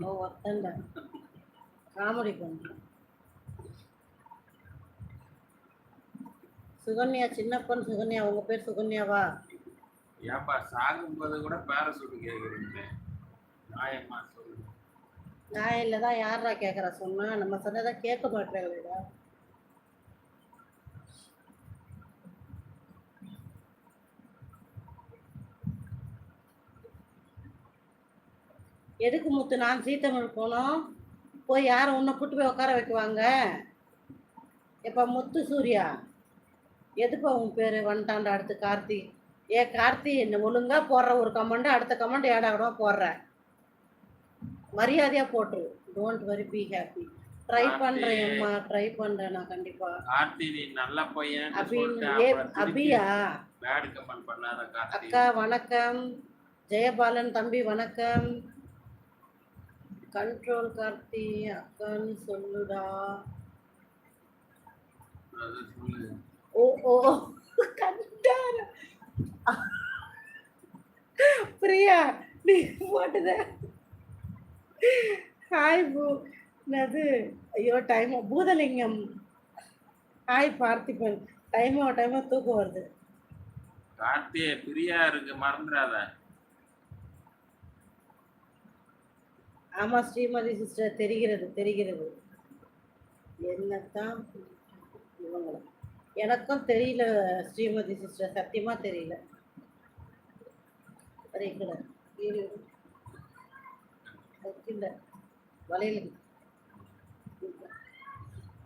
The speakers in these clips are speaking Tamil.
ஓ ஒத்தண்டா காமெடி பண்ணு. சுகன்யா சின்னப்பன் சுகன்யா உங்க பேர் சுகன்யாவா? ஏன்பா சாகும்போது கூட பேரசூட் கேக்குறீங்க. நியாயமா சொல்லு. நான் இல்லை தான் யாரா கேட்குறா சொன்னா நம்ம சொன்னதை கேட்க மாட்டேங்களா எதுக்கு முத்து நான் சீத்தமிழ் போனோம். போய் யாரை உன்னை கூட்டு போய் உட்கார வைக்குவாங்க? எப்போ முத்து சூர்யா எதுப்பா உன் பேர்? வந்துட்டான்டா அடுத்து கார்த்தி. ஏ கார்த்தி என்ன ஒழுங்கா போடுற ஒரு கமெண்ட் அடுத்த கமெண்ட் ஏடா கூட போடுற. மரியாதையா போட்டுரு. Don't worry be happy try பண்றேன் அம்மா ட்ரை பண்றேன் நான் கண்டிப்பா. கார்த்தி நீ நல்ல பையன் அபின்னு ஏ அபியா? அக்கா வணக்கம். ஜெயபாலன் தம்பி வணக்கம். கண்ட்ரோல் கார்த்தி அக்கான்னு சொல்லுடா. ஓ ஓ கண்டார. பிரியா நீ போட்டுத. ஹாய் பூ. என்னது? ஐயோ டைம் பூதலிங்கம். ஹாய் பார்த்திபன். டைமோ டைமோ தூக்கம் வருது. கார்த்தி பிரியா இருக்கு மறந்துடாத. ஆமா ஸ்ரீமதி சிஸ்டர் தெரிகிறது தெரிகிறது. என்னத்தான் இவங்கள. எனக்கும் தெரியல ஸ்ரீமதி சிஸ்டர் சத்தியமா தெரியல. சரிங்களா இரு. வலையில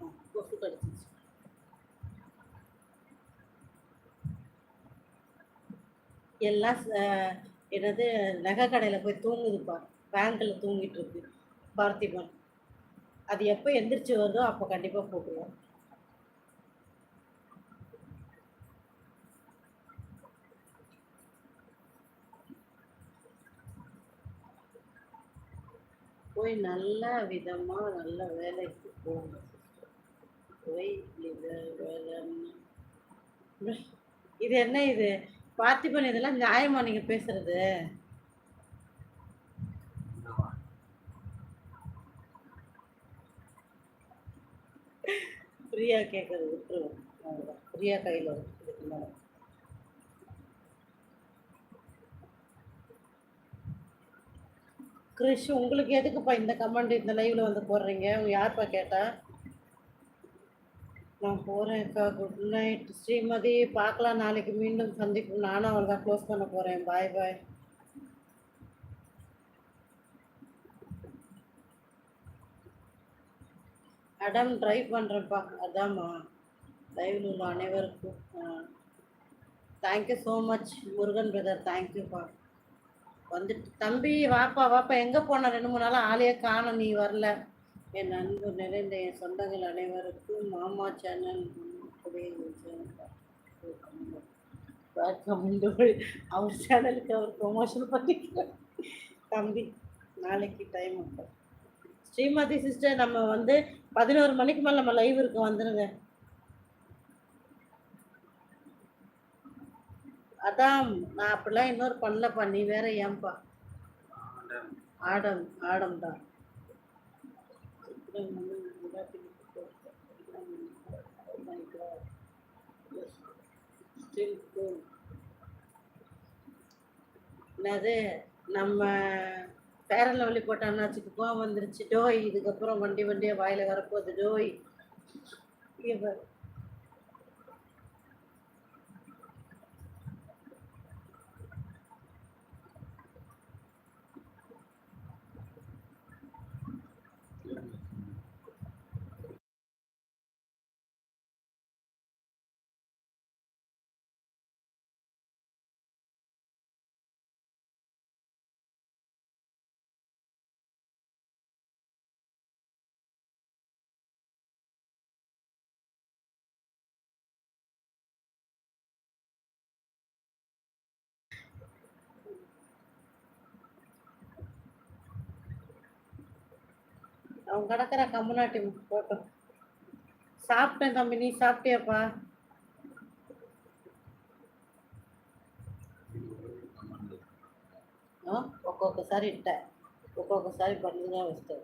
ஆ, கொசு கடிச்சிச்சு எல்லாம் என்னது நகை கடையில் போய் தூங்குதுப்பா. பேங்க்கில் தூங்கிட்டு இருக்கு பார்த்திபன். அது எப்போ எந்திரிச்சு வருதோ அப்போ கண்டிப்பாக போட்டுருவோம். போய் நல்ல விதமாக நல்ல வேலைக்கு போங்க போய் இது இது என்ன இது? பார்த்திபன் இதெல்லாம் நியாயமா நீங்கள் பேசுறது? பிரியா கேட்கறது விட்டுருவோம் அவ்வளவுதான். பிரியா கையில் வரும். இதுக்கு மேலே. கிறிஷ் உங்களுக்கு எதுக்குப்பா இந்த கமெண்ட் இந்த லைவ்ல வந்து போடுறீங்க? யார்ப்பா கேட்டா? நான் போகிறேன்க்கா குட் நைட் ஸ்ரீமதி பார்க்கலாம். நாளைக்கு மீண்டும் சந்திப்போம். நானும் அவள் தான் க்ளோஸ் பண்ண போகிறேன் பாய் பாய் அடம் ட்ரைவ் பண்ணுறேன்ப்பா அதாம்மா லைவ்ல உள்ள அனைவருக்கும் thank you so much Murugan brother தேங்க்யூப்பா வந்துட்டு தம்பி வாப்பா வாப்பா எங்கே போன? ரெண்டு மூணு நாளாக ஆளையே காணும் நீ வரல. என் நண்பு நிறைந்த என் சொந்தங்கள் அனைவருக்கும் மாமா சேனல் அவர் சேனலுக்கு அவர் ப்ரொமோஷன் பண்ணிக்கிறேன் தம்பி நாளைக்கு டைம் அப்போ. ஸ்ரீமதி சிஸ்டர் நம்ம வந்து பதினோரு மணிக்கு மேலே நம்ம லைவ் இருக்கு வந்துருங்க. அதான் நான் அப்படிலாம் இன்னொரு பண்ணலப்பா நீ வேற ஏன்பா. ஆடம். ஆடம் தான். என்னது நம்ம பேரன் லவ்லி போட்ட கோவம் வந்துருச்சு. டோய் இதுக்கப்புறம் வண்டி வண்டியாக வாயில வரப்போகுது. டோய். இவர் பாரு. அவன் கிடக்குற கம்முனாட்டி போட்டோம் சாப்பிட்டேன் தம்பி நீ சாப்பிட்டியாப்பா ఆ, ఒక్కొక్కసారి ఇట్ట ఒక్కొక్కసారి బండిగా వస్తావు